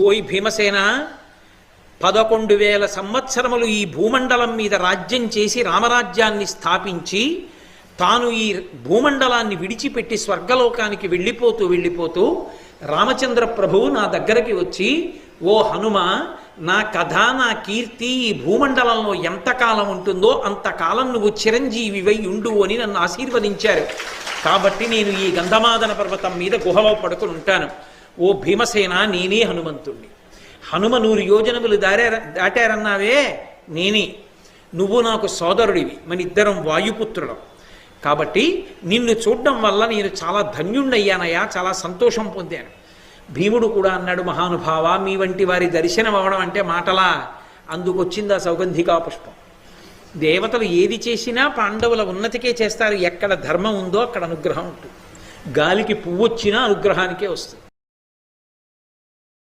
ఓయ్ భీమసేన పదకొండు వేల సంవత్సరములు ఈ భూమండలం మీద రాజ్యం చేసి రామరాజ్యాన్ని స్థాపించి తాను ఈ భూమండలాన్ని విడిచిపెట్టి స్వర్గలోకానికి వెళ్ళిపోతూ వెళ్ళిపోతూ రామచంద్ర ప్రభువు నా దగ్గరికి వచ్చి ఓ హనుమ నా కథ నా కీర్తి ఈ భూమండలంలో ఎంతకాలం ఉంటుందో అంతకాలం నువ్వు చిరంజీవివై ఉండు అని నన్ను ఆశీర్వదించారు. కాబట్టి నేను ఈ గంధమాదన పర్వతం మీద గుహలో పడుకుని ఉంటాను. ఓ భీమసేన నేనే హనుమంతుణ్ణి. హనుమ నూరు యోజనములు దారే దాటారన్నావే నేనే. నువ్వు నాకు సోదరుడివి మన ఇద్దరం వాయుపుత్రులం. కాబట్టి నిన్ను చూడడం వల్ల నేను చాలా ధన్యుణ్ణయ్యానయ్యా చాలా సంతోషం పొందాను. భీముడు కూడా అన్నాడు మహానుభావ మీ వంటి వారి దర్శనం అవ్వడం అంటే మాటలా? అందుకొచ్చింది ఆ సౌగంధికా పుష్పం? దేవతలు ఏది చేసినా పాండవుల ఉన్నతికే చేస్తారు ఎక్కడ ధర్మం ఉందో అక్కడ అనుగ్రహం ఉంటుంది. గాలికి పువ్వు వచ్చినా అనుగ్రహానికే వస్తుంది.